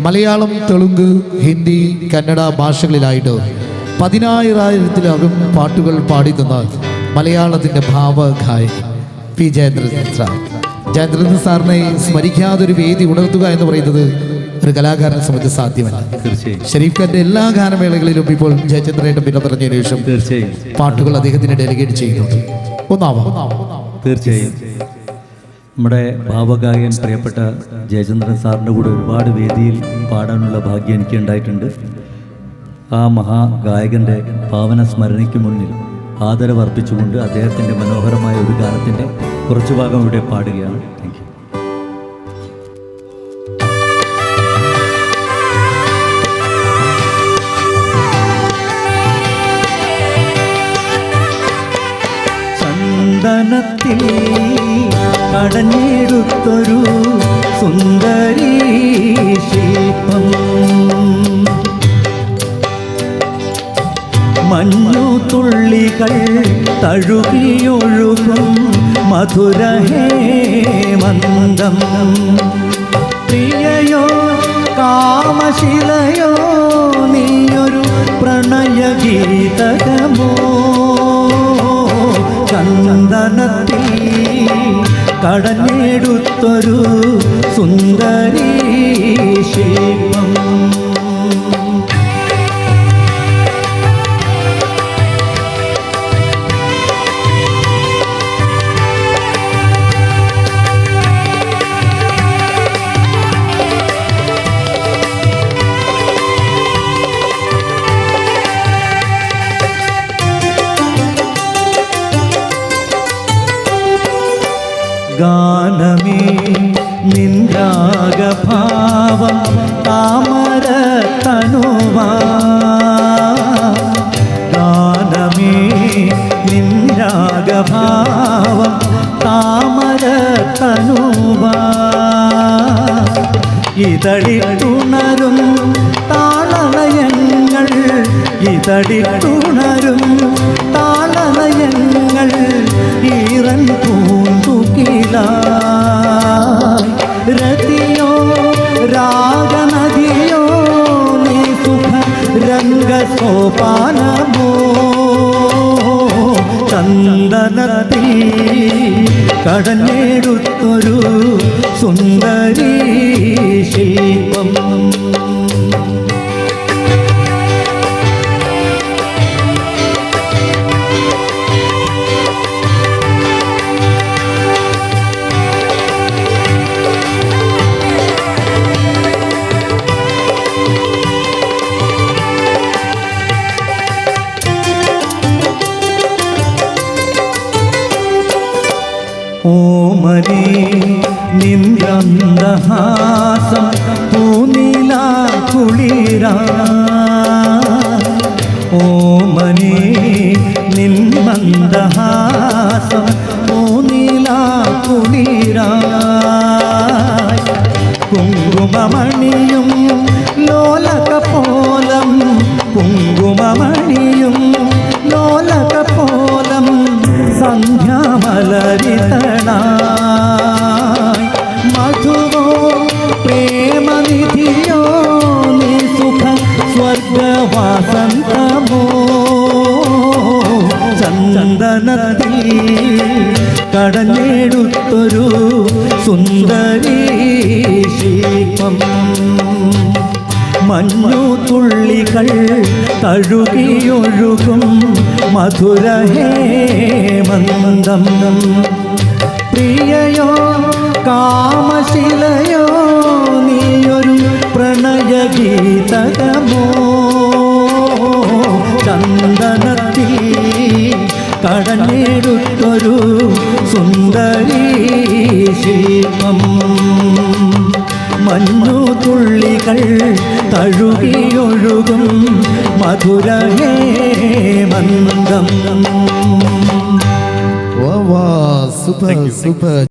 മലയാളം തെലുങ്ക് ഹിന്ദി കന്നഡ ഭാഷകളിലായിട്ട് പതിനായിരത്തിലകം പാട്ടുകൾ പാടി തന്ന മലയാളത്തിന്റെ ഭാവഗായകൻ പി. ജയേന്ദ്ര സാർ ജയന്ദ്രൻ സാറിനെ സ്മരിക്കാതെ ഒരു വേദി ഉണർത്തുക എന്ന് പറയുന്നത് ഒരു കലാകാരനെ സംബന്ധിച്ച് സാധ്യമല്ല. തീർച്ചയായും. ഷെരീഫ് ഖാന്റെ എല്ലാ ഗാനമേളകളിലും ഇപ്പോൾ ജയചന്ദ്രേട്ടൻ പിന്നെ പറഞ്ഞ ശേഷം തീർച്ചയായും. പാട്ടുകൾ അദ്ദേഹത്തിന് ഡെലിഗേറ്റ് ചെയ്യുന്നുണ്ട്. ഒന്നാവാം. തീർച്ചയായും. നമ്മുടെ ഭാവഗായകൻ പ്രിയപ്പെട്ട ജയചന്ദ്രൻ സാറിന്റെ കൂടെ ഒരുപാട് വേദിയിൽ പാടാനുള്ള ഭാഗ്യം എനിക്ക് ഉണ്ടായിട്ടുണ്ട്. ആ മഹാഗായകന്റെ ഭാവന സ്മരണയ്ക്ക് മുന്നിൽ ആദരവർപ്പിച്ചുകൊണ്ട് അദ്ദേഹത്തിന്റെ മനോഹരമായ ഒരു ഗാനത്തിന്റെ കുറച്ചു ഭാഗം ഇവിടെ പാടുകയാണ്. താങ്ക് ചന്ദനത്തിൽ കടഞ്ഞെടുത്തൊരു സുന്ദരീ ശില്പം. മഞ്ഞു തുള്ളികൾ തഴുകിയൊഴുകും മധുരഹേമന്ദം പ്രിയയോ കാമശിലയോ നീയൊരു പ്രണയഗീതകമോ കടഞ്ഞെടുത്തൊരു സുന്ദരീ ശില്പം. ഗാനമേ നിന്ദ്രാഗഭാവം താമര തനുവാ ഗാനമേ നിന്ദ്രാഗഭാവം താമര തനുവാ ഇതളിട്ടുണരും താളലയങ്ങൾ ഇതളിട്ടുണരും രംഗസോപാനമോ ചന്ദനത്തിൽ കടഞ്ഞെടുത്തൊരു സുന്ദരീ ശില്പം നിന്ദ്രന്ദഹാസം പൂനില കുളിര ഓമനേ നിന്മന്ദഹാസം പൂനില കുളിര കുങ്കുമമണിയും ലോലകപോലം കുങ്കുമമണിയും ലോലകപോലം സന്ധ്യാമലരിതണായി സ്വർഗവാസന്തമോ ചന്ദനത്തിൽ കടഞ്ഞെടുത്തൊരു സുന്ദരീ ശീപം മഞ്ഞു തുള്ളികൾ തഴുകിയൊഴുകും മധുരഹേമന്തം. പ്രിയയോ കാമശിലയോ കടഞ്ഞെടുത്തൊരു സുന്ദരീ ശില്പം. മഞ്ഞു തുള്ളികൾ തഴുകിയൊഴുകും മധുരയേ മന്ദം. വാ സൂപ്പർ സൂപ്പർ